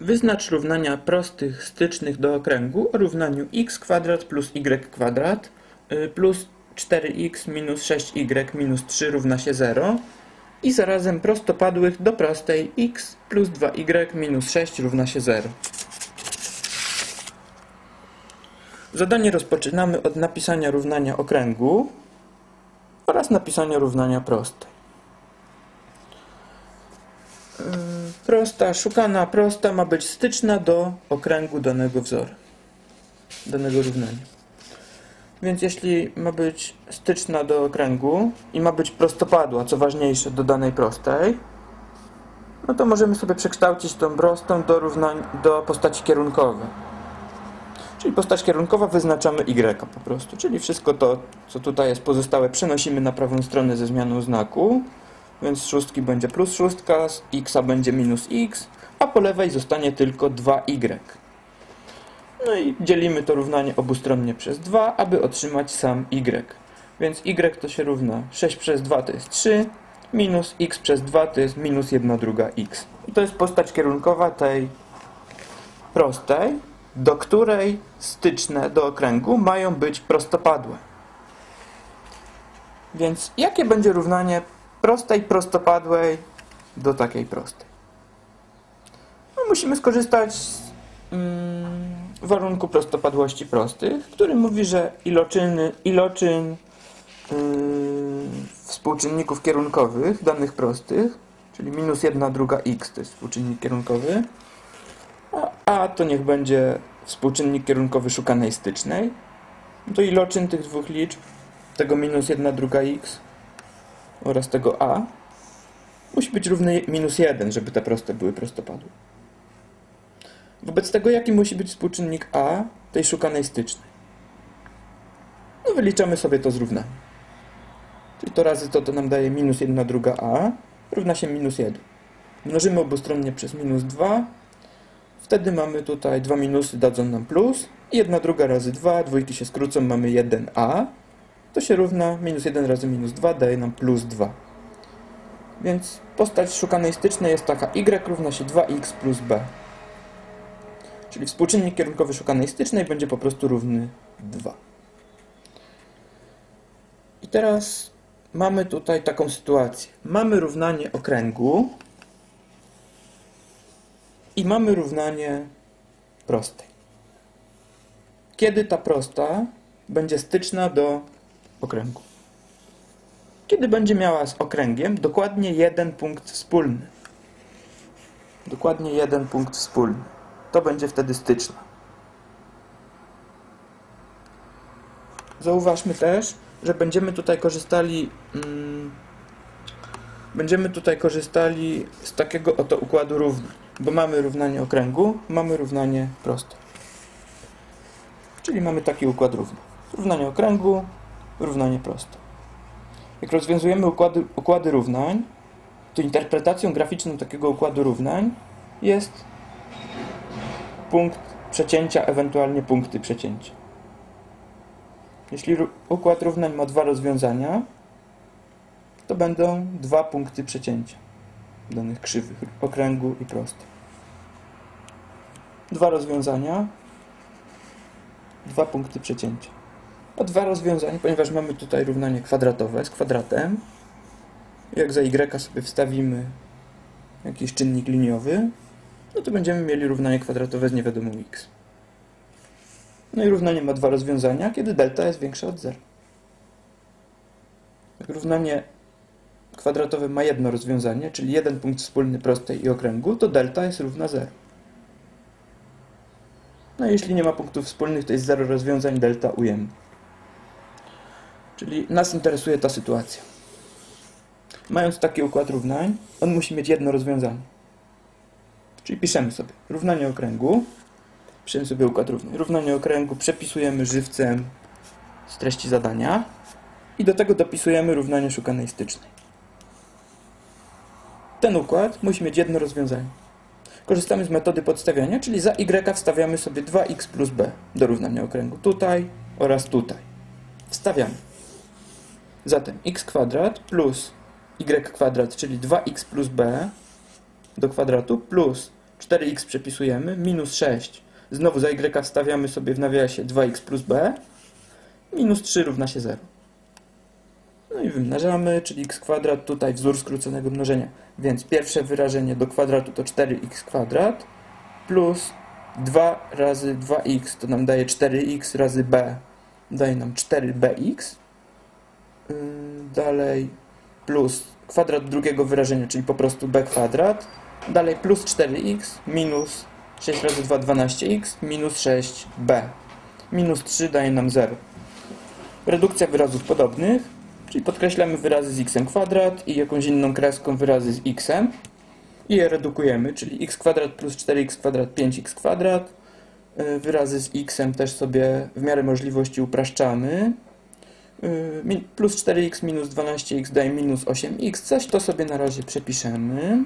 Wyznacz równania prostych stycznych do okręgu o równaniu x kwadrat plus y kwadrat y, plus 4x minus 6y minus 3 równa się 0 i zarazem prostopadłych do prostej x plus 2y minus 6 równa się 0. Zadanie rozpoczynamy od napisania równania okręgu oraz napisania równania prostej. Prosta, szukana prosta ma być styczna do okręgu danego wzoru, danego równania. Więc jeśli ma być styczna do okręgu i ma być prostopadła, co ważniejsze, do danej prostej, no to możemy sobie przekształcić tą prostą do, równań, do postaci kierunkowej. Czyli postać kierunkowa wyznaczamy y po prostu, czyli wszystko to, co tutaj jest pozostałe, przenosimy na prawą stronę ze zmianą znaku, więc z szóstki będzie plus szóstka, z x będzie minus x, a po lewej zostanie tylko 2y. No i dzielimy to równanie obustronnie przez 2, aby otrzymać sam y. Więc y to się równa 6 przez 2 to jest 3, minus x przez 2 to jest minus 1 druga x. I to jest postać kierunkowa tej prostej, do której styczne do okręgu mają być prostopadłe. Więc jakie będzie równanie prostej prostopadłej do takiej prostej? No, musimy skorzystać z mm, warunku prostopadłości prostych, który mówi, że iloczyny, iloczyn yy, współczynników kierunkowych danych prostych, czyli minus 1 druga x to jest współczynnik kierunkowy, a, a to niech będzie współczynnik kierunkowy szukanej stycznej, to iloczyn tych dwóch liczb, tego minus 1 druga x oraz tego a, musi być równy minus 1, żeby te proste były prostopadłe. Wobec tego jaki musi być współczynnik a tej szukanej stycznej? No wyliczamy sobie to zrównanie. Czyli to razy to, to nam daje minus 1 druga a równa się minus 1. Mnożymy obustronnie przez minus 2 Wtedy mamy tutaj dwa minusy, dadzą nam plus. I jedna druga razy 2, dwójki się skrócą, mamy 1a. To się równa minus 1 razy minus 2 daje nam plus 2. Więc postać szukanej stycznej jest taka y równa się 2x plus b. Czyli współczynnik kierunkowy szukanej stycznej będzie po prostu równy 2. I teraz mamy tutaj taką sytuację. Mamy równanie okręgu, i mamy równanie prostej. Kiedy ta prosta będzie styczna do okręgu? Kiedy będzie miała z okręgiem dokładnie jeden punkt wspólny. Dokładnie jeden punkt wspólny. To będzie wtedy styczna. Zauważmy też, że będziemy tutaj korzystali mm, będziemy tutaj korzystali z takiego oto układu równań bo mamy równanie okręgu, mamy równanie proste. Czyli mamy taki układ równań. Równanie okręgu, równanie proste. Jak rozwiązujemy układy, układy równań, to interpretacją graficzną takiego układu równań jest punkt przecięcia, ewentualnie punkty przecięcia. Jeśli układ równań ma dwa rozwiązania, to będą dwa punkty przecięcia danych krzywych, okręgu i prosty. Dwa rozwiązania, dwa punkty przecięcia. A dwa rozwiązania, ponieważ mamy tutaj równanie kwadratowe z kwadratem, jak za y sobie wstawimy jakiś czynnik liniowy, no to będziemy mieli równanie kwadratowe z niewiadomą x. No i równanie ma dwa rozwiązania, kiedy delta jest większa od 0. Jak równanie kwadratowy ma jedno rozwiązanie, czyli jeden punkt wspólny prostej i okręgu, to delta jest równa 0. No a jeśli nie ma punktów wspólnych, to jest 0 rozwiązań delta ujemne. Czyli nas interesuje ta sytuacja. Mając taki układ równań, on musi mieć jedno rozwiązanie. Czyli piszemy sobie równanie okręgu, piszemy sobie układ równań. Równanie okręgu przepisujemy żywcem z treści zadania i do tego dopisujemy równanie szukanej stycznej. Ten układ musi mieć jedno rozwiązanie. Korzystamy z metody podstawiania, czyli za y wstawiamy sobie 2x plus b do równania okręgu tutaj oraz tutaj. Wstawiamy. Zatem x kwadrat plus y kwadrat, czyli 2x plus b do kwadratu plus 4x przepisujemy, minus 6. Znowu za y wstawiamy sobie w nawiasie 2x plus b, minus 3 równa się 0. No i wymnażamy, czyli x kwadrat, tutaj wzór skróconego mnożenia. Więc pierwsze wyrażenie do kwadratu to 4x kwadrat plus 2 razy 2x to nam daje 4x razy b, daje nam 4bx. Yy, Dalej plus kwadrat drugiego wyrażenia, czyli po prostu b kwadrat. Dalej plus 4x minus 6 razy 2 12x minus 6b. Minus 3 daje nam 0. Redukcja wyrazów podobnych, czyli podkreślamy wyrazy z x kwadrat i jakąś inną kreską wyrazy z x i je redukujemy, czyli x kwadrat plus 4x kwadrat 5x kwadrat. Yy, Wyrazy z x też sobie w miarę możliwości upraszczamy. Mi- Plus 4x minus 12x daje minus 8x. Coś to sobie na razie przepiszemy.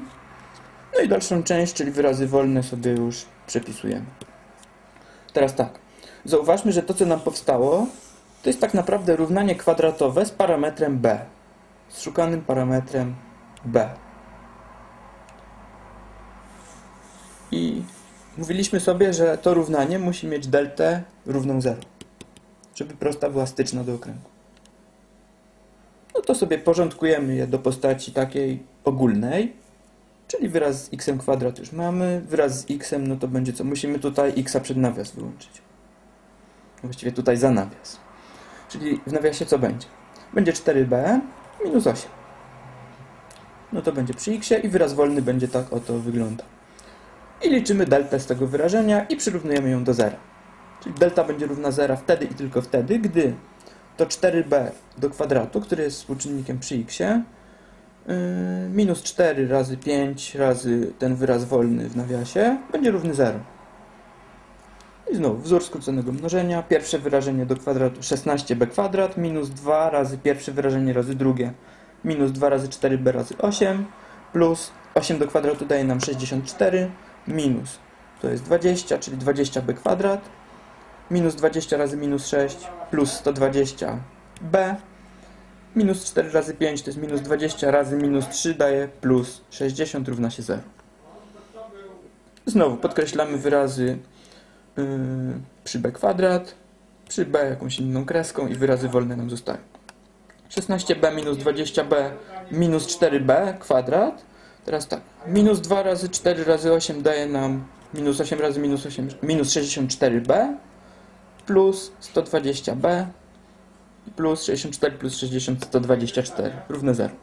No i dalszą część, czyli wyrazy wolne sobie już przepisujemy. Teraz tak. Zauważmy, że to co nam powstało, to jest tak naprawdę równanie kwadratowe z parametrem b. Z szukanym parametrem b. I mówiliśmy sobie, że to równanie musi mieć deltę równą 0, żeby prosta była styczna do okręgu. No to sobie porządkujemy je do postaci takiej ogólnej, czyli wyraz z x kwadrat już mamy, wyraz z x, no to będzie co? Musimy tutaj x przed nawias wyłączyć. Właściwie tutaj za nawias. Czyli w nawiasie co będzie? Będzie 4b minus 8. No to będzie przy x i wyraz wolny będzie tak oto wyglądał. I liczymy deltę z tego wyrażenia i przyrównujemy ją do zera. Czyli delta będzie równa zera wtedy i tylko wtedy, gdy to 4b do kwadratu, który jest współczynnikiem przy x, yy, minus 4 razy 5 razy ten wyraz wolny w nawiasie będzie równy 0. I znowu wzór skróconego mnożenia. Pierwsze wyrażenie do kwadratu 16b kwadrat minus 2 razy pierwsze wyrażenie razy drugie minus 2 razy 4b razy 8 plus 8 do kwadratu daje nam 64 minus to jest 20, czyli 20b kwadrat minus 20 razy minus 6 plus 120b minus 4 razy 5 to jest minus 20 razy minus 3 daje plus 60 równa się 0. Znowu podkreślamy wyrazy yy, przy b kwadrat, przy b jakąś inną kreską i wyrazy wolne nam zostają. 16b minus 20b minus 4b kwadrat. Teraz tak, minus 2 razy 4 razy 8 daje nam minus 8 razy minus 8, minus 64b plus 120b plus 64 plus 60 124 równe 0.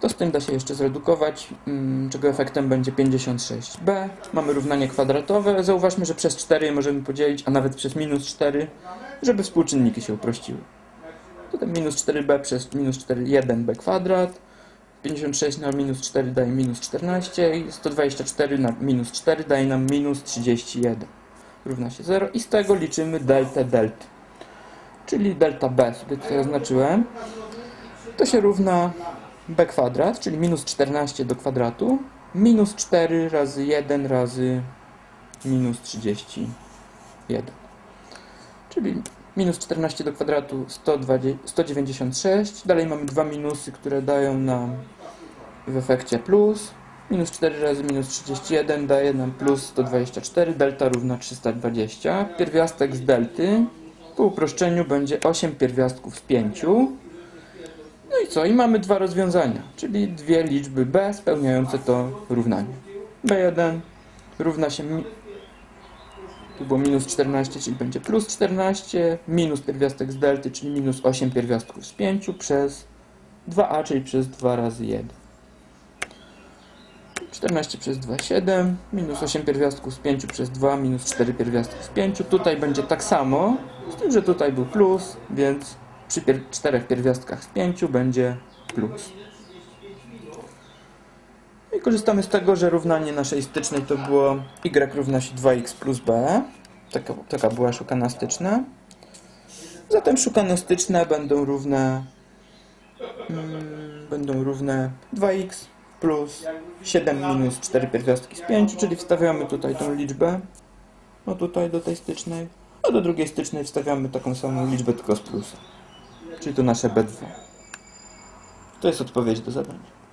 To z tym da się jeszcze zredukować, mm, czego efektem będzie 56b. Mamy równanie kwadratowe. Zauważmy, że przez 4 je możemy podzielić, a nawet przez minus 4, żeby współczynniki się uprościły. Potem minus 4b przez minus 4, 1b kwadrat. 56 na minus 4 daje minus 14 i 124 na minus 4 daje nam minus 31. Równa się 0 i z tego liczymy deltę delty. Czyli delta b sobie tutaj oznaczyłem. To się równa b kwadrat, czyli minus 14 do kwadratu, minus 4 razy 1 razy minus 31. Czyli minus 14 do kwadratu 120, 196. Dalej mamy dwa minusy, które dają nam w efekcie plus. Minus 4 razy minus 31 daje nam plus 124. Delta równa 320. Pierwiastek z delty po uproszczeniu będzie 8 pierwiastków z 5. No i co? I mamy dwa rozwiązania, czyli dwie liczby b spełniające to równanie. b1 równa się tu było minus 14, czyli będzie plus 14, minus pierwiastek z delty, czyli minus 8 pierwiastków z 5 przez 2a, czyli przez 2 razy 1. 14 przez 2, 7, minus 8 pierwiastków z 5 przez 2, minus 4 pierwiastki z 5. Tutaj będzie tak samo, z tym, że tutaj był plus, więc przy pier czterech pierwiastkach z 5 będzie plus. I korzystamy z tego, że równanie naszej stycznej to było y równa się 2x plus b. Taka, taka była szukana styczna. Zatem szukane styczne będą równe mm, będą równe 2x plus 7 minus 4 pierwiastki z 5, czyli wstawiamy tutaj tą liczbę, no tutaj do tej stycznej, a do drugiej stycznej wstawiamy taką samą liczbę tylko z plusem, czyli to nasze B2. To jest odpowiedź do zadania.